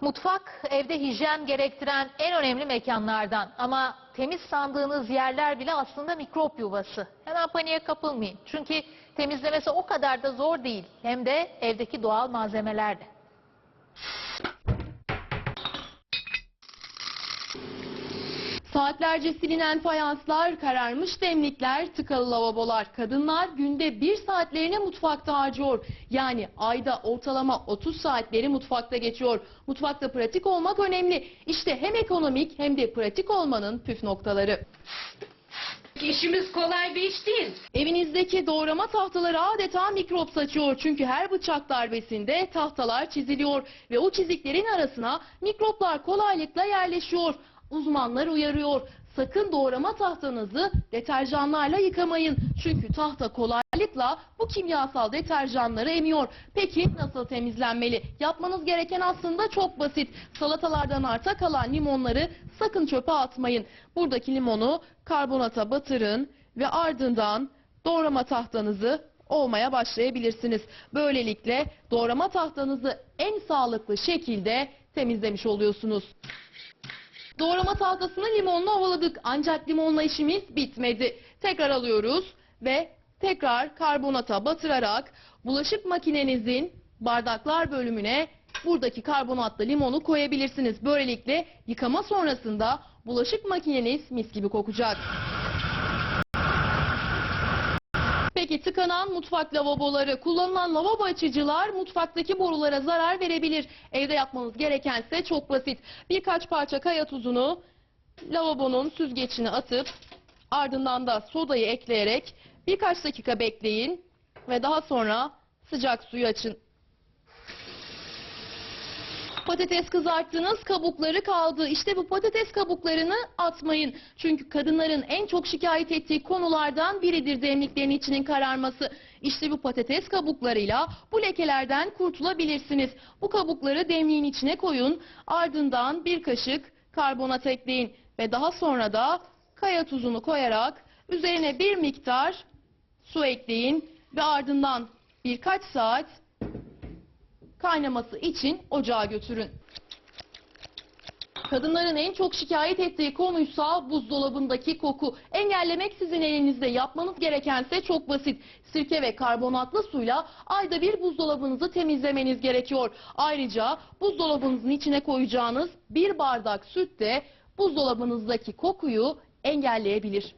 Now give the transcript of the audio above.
Mutfak evde hijyen gerektiren en önemli mekanlardan ama temiz sandığınız yerler bile aslında mikrop yuvası. Hemen paniğe kapılmayın. Çünkü temizlemesi o kadar da zor değil. Hem de evdeki doğal malzemelerle. Saatlerce silinen fayanslar, kararmış demlikler, tıkalı lavabolar. Kadınlar günde bir saatlerini mutfakta harcıyor. Yani ayda ortalama 30 saatleri mutfakta geçiyor. Mutfakta pratik olmak önemli. İşte hem ekonomik hem de pratik olmanın püf noktaları. İşimiz kolay bir iş değil. Evinizdeki doğrama tahtaları adeta mikrop saçıyor. Çünkü her bıçak darbesinde tahtalar çiziliyor ve o çiziklerin arasına mikroplar kolaylıkla yerleşiyor. Uzmanlar uyarıyor. Sakın doğrama tahtanızı deterjanlarla yıkamayın. Çünkü tahta kolaylıkla bu kimyasal deterjanları emiyor. Peki nasıl temizlenmeli? Yapmanız gereken aslında çok basit. Salatalardan arta kalan limonları sakın çöpe atmayın. Buradaki limonu karbonata batırın ve ardından doğrama tahtanızı olmaya başlayabilirsiniz. Böylelikle doğrama tahtanızı en sağlıklı şekilde temizlemiş oluyorsunuz. Doğrama tahtasını limonla ovaladık ancak limonla işimiz bitmedi. Tekrar alıyoruz ve tekrar karbonata batırarak bulaşık makinenizin bardaklar bölümüne buradaki karbonatlı limonu koyabilirsiniz. Böylelikle yıkama sonrasında bulaşık makineniz mis gibi kokacak. Peki tıkanan mutfak lavaboları, kullanılan lavabo açıcılar mutfaktaki borulara zarar verebilir. Evde yapmanız gerekense çok basit. Birkaç parça kaya tuzunu lavabonun süzgecine atıp ardından da sodayı ekleyerek birkaç dakika bekleyin ve daha sonra sıcak suyu açın. Patates kızarttınız, kabukları kaldı. İşte bu patates kabuklarını atmayın. Çünkü kadınların en çok şikayet ettiği konulardan biridir demliklerin içinin kararması. İşte bu patates kabuklarıyla bu lekelerden kurtulabilirsiniz. Bu kabukları demliğin içine koyun. Ardından bir kaşık karbonat ekleyin ve daha sonra da kaya tuzunu koyarak üzerine bir miktar su ekleyin ve ardından birkaç saat kaynaması için ocağa götürün. Kadınların en çok şikayet ettiği konuysa buzdolabındaki koku. Engellemek sizin elinizde. Yapmanız gerekense çok basit. Sirke ve karbonatlı suyla ayda bir buzdolabınızı temizlemeniz gerekiyor. Ayrıca buzdolabınızın içine koyacağınız bir bardak süt de buzdolabınızdaki kokuyu engelleyebilir.